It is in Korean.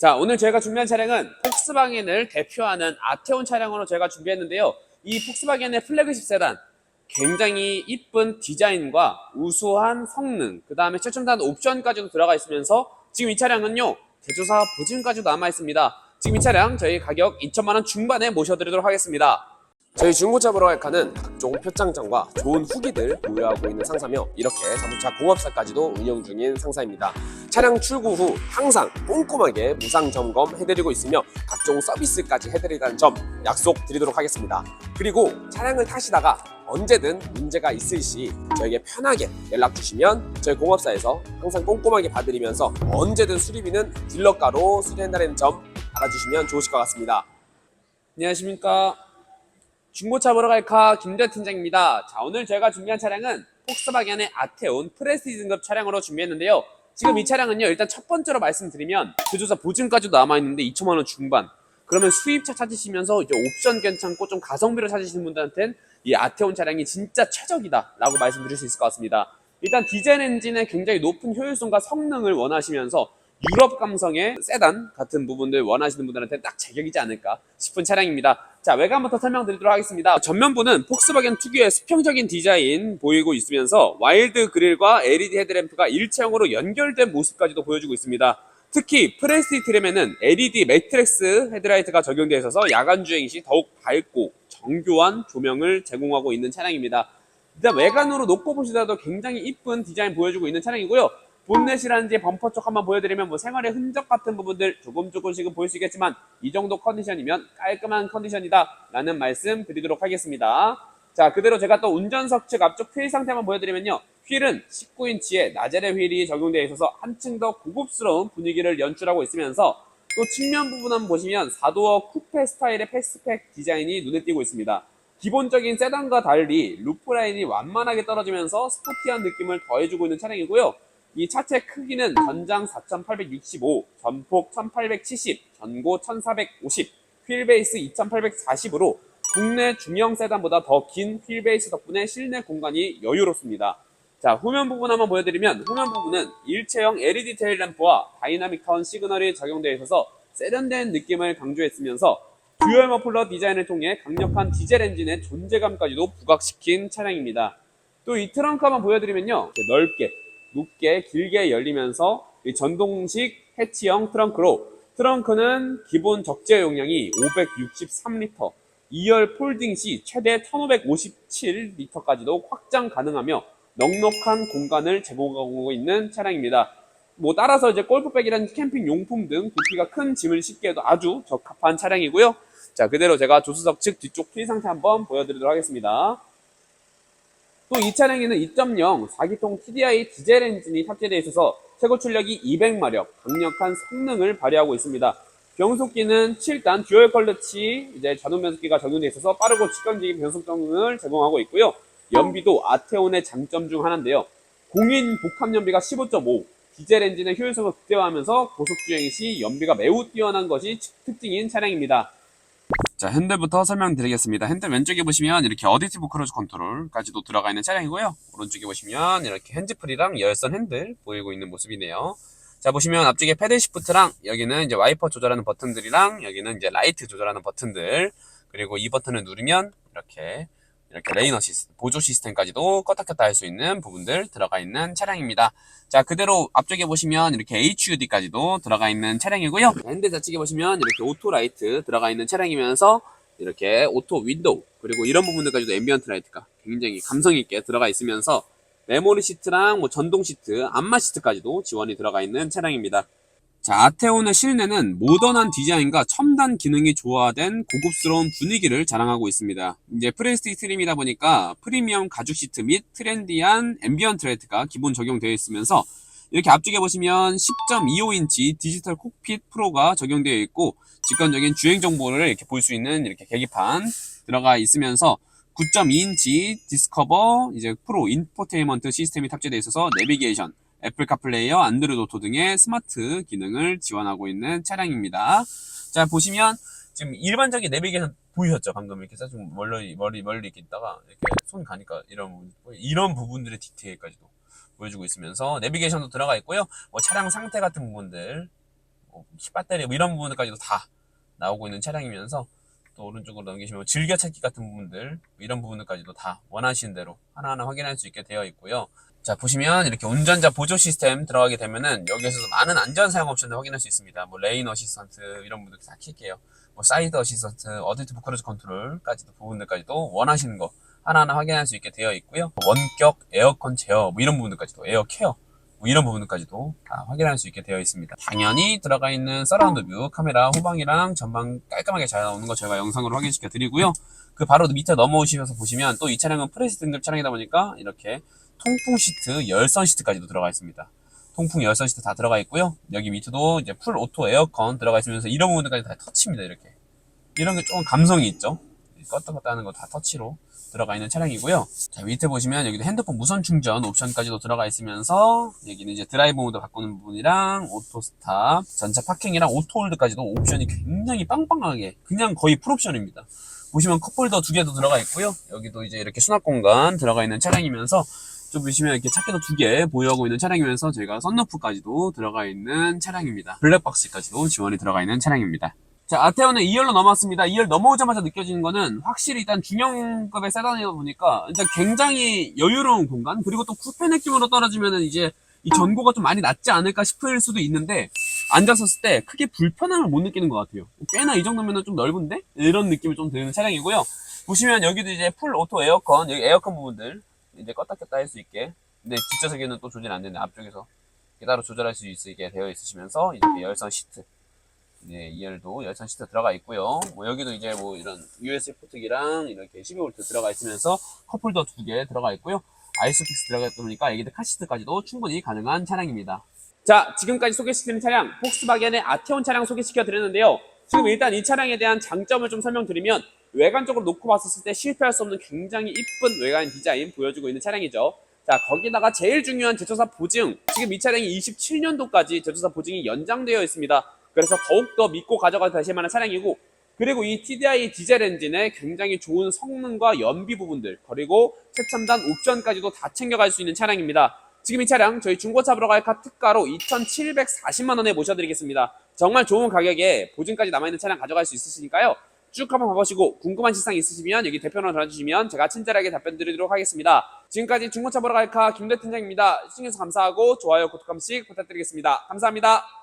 자, 오늘 저희가 준비한 차량은 폭스바겐을 대표하는 아테온 차량으로 저희가 준비했는데요. 이 폭스바겐의 플래그십 세단, 굉장히 이쁜 디자인과 우수한 성능, 그 다음에 최첨단 옵션까지도 들어가 있으면서 지금 이 차량은요, 대조사 보증까지도 남아 있습니다. 지금 이 차량 저희 가격 2천만 원 중반에 모셔드리도록 하겠습니다. 저희 중고차 칸은 각종 표창장과 좋은 후기들 보유하고 있는 상사며 이렇게 자동차 공업사까지도 운영 중인 상사입니다. 차량 출고 후 항상 꼼꼼하게 무상 점검 해드리고 있으며 각종 서비스까지 해드리다는 점 약속 드리도록 하겠습니다. 그리고 차량을 타시다가 언제든 문제가 있을 시 저에게 편하게 연락 주시면 저희 공업사에서 항상 꼼꼼하게 봐드리면서 언제든 수리비는 딜러가로 수리한다는 점 알아주시면 좋으실 것 같습니다. 안녕하십니까. 중고차 보러 갈카 김대 팀장입니다. 자, 오늘 저희가 준비한 차량은 폭스바겐의 아테온 프레스티 등급 차량으로 준비했는데요. 지금 이 차량은요, 일단 첫 번째로 말씀드리면 제조사 보증까지도 남아있는데 2천만 원 중반. 그러면 수입차 찾으시면서 이제 옵션 괜찮고 좀 가성비를 찾으시는 분들한테는 이 아테온 차량이 진짜 최적이다 라고 말씀드릴 수 있을 것 같습니다. 일단 디젤 엔진의 굉장히 높은 효율성과 성능을 원하시면서 유럽 감성의 세단 같은 부분들 원하시는 분들한테 딱 제격이지 않을까 싶은 차량입니다. 자, 외관부터 설명드리도록 하겠습니다. 전면부는 폭스바겐 특유의 수평적인 디자인 보이고 있으면서 와일드 그릴과 LED 헤드램프가 일체형으로 연결된 모습까지도 보여주고 있습니다. 특히 프레스티 트림에는 LED 매트렉스 헤드라이트가 적용되어 있어서 야간 주행 시 더욱 밝고 정교한 조명을 제공하고 있는 차량입니다. 일단 외관으로 놓고 보시더라도 굉장히 이쁜 디자인 보여주고 있는 차량이고요. 본넷이라든지 범퍼 쪽 한번 보여드리면 뭐 생활의 흔적 같은 부분들 조금 조금씩은 보일 수 있겠지만 이 정도 컨디션이면 깔끔한 컨디션이다 라는 말씀 드리도록 하겠습니다. 자 그대로 제가 또 운전석 측 앞쪽 휠 상태만 보여드리면요. 휠은 19인치의 나젤의 휠이 적용되어 있어서 한층 더 고급스러운 분위기를 연출하고 있으면서 또 측면 부분 한번 보시면 4도어 쿠페 스타일의 패스트팩 디자인이 눈에 띄고 있습니다. 기본적인 세단과 달리 루프라인이 완만하게 떨어지면서 스포티한 느낌을 더해주고 있는 차량이고요. 이 차체 크기는 전장 4865, 전폭 1870, 전고 1450, 휠베이스 2840으로 국내 중형 세단보다 더 긴 휠베이스 덕분에 실내 공간이 여유롭습니다. 자, 후면 부분 한번 보여드리면 후면 부분은 일체형 LED 테일 램프와 다이나믹 턴 시그널이 적용되어 있어서 세련된 느낌을 강조했으면서 듀얼 머플러 디자인을 통해 강력한 디젤 엔진의 존재감까지도 부각시킨 차량입니다. 또 이 트렁크 한번 보여드리면요. 넓게 높게 길게 열리면서 이 전동식 해치형 트렁크로 트렁크는 기본 적재 용량이 563리터 2열 폴딩 시 최대 1557리터까지도 확장 가능하며 넉넉한 공간을 제공하고 있는 차량입니다. 뭐 따라서 이제 골프백이라는 캠핑 용품 등 부피가 큰 짐을 싣기에도 아주 적합한 차량이고요. 자 그대로 제가 조수석 측 뒤쪽 휠 상태 한번 보여드리도록 하겠습니다. 또 이 차량에는 2.0 4기통 TDI 디젤 엔진이 탑재되어 있어서 최고 출력이 200마력, 강력한 성능을 발휘하고 있습니다. 변속기는 7단 듀얼 클러치 이제 자동 변속기가 적용되어 있어서 빠르고 직관적인 변속 성능을 제공하고 있고요. 연비도 아테온의 장점 중 하나인데요. 공인 복합 연비가 15.5, 디젤 엔진의 효율성을 극대화하면서 고속 주행 시 연비가 매우 뛰어난 것이 특징인 차량입니다. 자, 핸들부터 설명드리겠습니다. 핸들 왼쪽에 보시면 이렇게 어디티브 크루즈 컨트롤까지도 들어가 있는 차량이고요. 오른쪽에 보시면 이렇게 핸즈프리랑 열선 핸들 보이고 있는 모습이네요. 자, 보시면 앞쪽에 패들 시프트랑 여기는 이제 와이퍼 조절하는 버튼들이랑 여기는 이제 라이트 조절하는 버튼들 그리고 이 버튼을 누르면 이렇게 이렇게 레인 어시스트, 보조 시스템까지도 껐다 켰다 할 수 있는 부분들 들어가 있는 차량입니다. 자, 그대로 앞쪽에 보시면 이렇게 HUD까지도 들어가 있는 차량이고요. 핸드 좌측에 보시면 이렇게 오토 라이트 들어가 있는 차량이면서 이렇게 오토 윈도우 그리고 이런 부분들까지도 앰비언트 라이트가 굉장히 감성 있게 들어가 있으면서 메모리 시트랑 뭐 전동 시트, 안마 시트까지도 지원이 들어가 있는 차량입니다. 자, 아테온의 실내는 모던한 디자인과 첨단 기능이 조화된 고급스러운 분위기를 자랑하고 있습니다. 이제 프레스티 트림이다 보니까 프리미엄 가죽 시트 및 트렌디한 앰비언트 라이트가 기본 적용되어 있으면서 이렇게 앞쪽에 보시면 10.25인치 디지털 콕핏 프로가 적용되어 있고 직관적인 주행 정보를 이렇게 볼 수 있는 이렇게 계기판 들어가 있으면서 9.2인치 디스커버 이제 프로 인포테인먼트 시스템이 탑재되어 있어서 내비게이션 애플 카플레이어, 안드로이드 오토 등의 스마트 기능을 지원하고 있는 차량입니다. 자, 보시면 지금 일반적인 내비게이션 보이셨죠? 방금 이렇게 좀 멀리, 멀리, 멀리 이렇게 있다가 이렇게 손 가니까 이런, 이런 부분들의 디테일까지도 보여주고 있으면서 내비게이션도 들어가 있고요. 뭐 차량 상태 같은 부분들 뭐 배터리 뭐 이런 부분들까지도 다 나오고 있는 차량이면서 또 오른쪽으로 넘기시면 즐겨찾기 같은 부분들 뭐 이런 부분들까지도 다 원하시는 대로 하나하나 확인할 수 있게 되어 있고요. 자 보시면 이렇게 운전자 보조 시스템 들어가게 되면은 여기에서도 많은 안전 사용 옵션을 확인할 수 있습니다. 뭐 레인 어시스턴트 이런 부분들 다 킬게요. 뭐 사이드 어시스턴트, 어댑티브 크루즈 컨트롤까지도 부분들까지도 원하시는 거 하나하나 확인할 수 있게 되어 있고요. 원격 에어컨 제어 뭐 이런 부분들까지도 에어 케어 뭐 이런 부분들까지도 다 확인할 수 있게 되어 있습니다. 당연히 들어가 있는 서라운드 뷰 카메라 후방이랑 전방 깔끔하게 잘 나오는 거 제가 영상으로 확인시켜 드리고요. 그 바로 밑에 넘어오시면서 보시면 또 이 차량은 프레스 등급 차량이다 보니까 이렇게 통풍 시트, 열선 시트까지도 들어가 있습니다. 통풍 열선 시트 다 들어가 있고요. 여기 밑에도 이제 풀 오토 에어컨 들어가 있으면서 이런 부분들까지 다 터치입니다. 이렇게 이런 게 조금 감성이 있죠. 껐다 껐다 하는 거 다 터치로 들어가 있는 차량이고요. 자, 밑에 보시면 여기도 핸드폰 무선 충전 옵션까지도 들어가 있으면서 여기는 이제 드라이브 모드 바꾸는 부분이랑 오토 스탑, 전차 파킹이랑 오토 홀드까지도 옵션이 굉장히 빵빵하게 그냥 거의 풀옵션입니다. 보시면 컵홀더 두 개도 들어가 있고요. 여기도 이제 이렇게 수납 공간 들어가 있는 차량이면서 좀 보시면 이렇게 차키도 두 개 보유하고 있는 차량이면서 저희가 썬루프까지도 들어가 있는 차량입니다. 블랙박스까지도 지원이 들어가 있는 차량입니다. 자, 아테오는 2열로 넘어왔습니다. 2열 넘어오자마자 느껴지는 거는 확실히 일단 중형급의 세단이다 보니까 일단 굉장히 여유로운 공간 그리고 또 쿠페 느낌으로 떨어지면은 이제 이 전고가 좀 많이 낮지 않을까 싶을 수도 있는데 앉았었을 때 크게 불편함을 못 느끼는 것 같아요. 꽤나 이 정도면은 좀 넓은데? 이런 느낌이 좀 드는 차량이고요. 보시면 여기도 이제 풀 오토 에어컨, 여기 에어컨 부분들 이제 껐다 켰다 할 수 있게 근데 뒷좌석에는 또 조절 안 되는데 앞쪽에서 따로 조절할 수 있게 되어 있으시면서 이렇게 열선 시트 네, 2열도 열선 시트 들어가 있고요. 뭐 여기도 이제 뭐 이런 USB 포트기랑 이렇게 12V 들어가 있으면서 컵홀더 두 개 들어가 있고요. 아이소픽스 들어가 보니까 여기도 카시트까지도 충분히 가능한 차량입니다. 자, 지금까지 소개시키는 차량 폭스바겐의 아테온 차량 소개시켜 드렸는데요. 지금 일단 이 차량에 대한 장점을 좀 설명드리면 외관적으로 놓고 봤었을 때 실패할 수 없는 굉장히 이쁜 외관 디자인 보여주고 있는 차량이죠. 자, 거기다가 제일 중요한 제조사 보증. 지금 이 차량이 27년도까지 제조사 보증이 연장되어 있습니다. 그래서 더욱더 믿고 가져가도 되실 만한 차량이고 그리고 이 TDI 디젤 엔진의 굉장히 좋은 성능과 연비 부분들 그리고 최첨단 옵션까지도 다 챙겨갈 수 있는 차량입니다. 지금 이 차량 저희 중고차 보러 갈카 특가로 2,740만 원에 모셔드리겠습니다. 정말 좋은 가격에 보증까지 남아있는 차량 가져갈 수 있으시니까요. 쭉 한번 봐보시고 궁금한 실상 있으시면 여기 대표로 전화주시면 제가 친절하게 답변 드리도록 하겠습니다. 지금까지 중고차 보러 갈카 김대 팀장입니다. 시청해주셔서 감사하고 좋아요, 구독 한 번씩 부탁드리겠습니다. 감사합니다.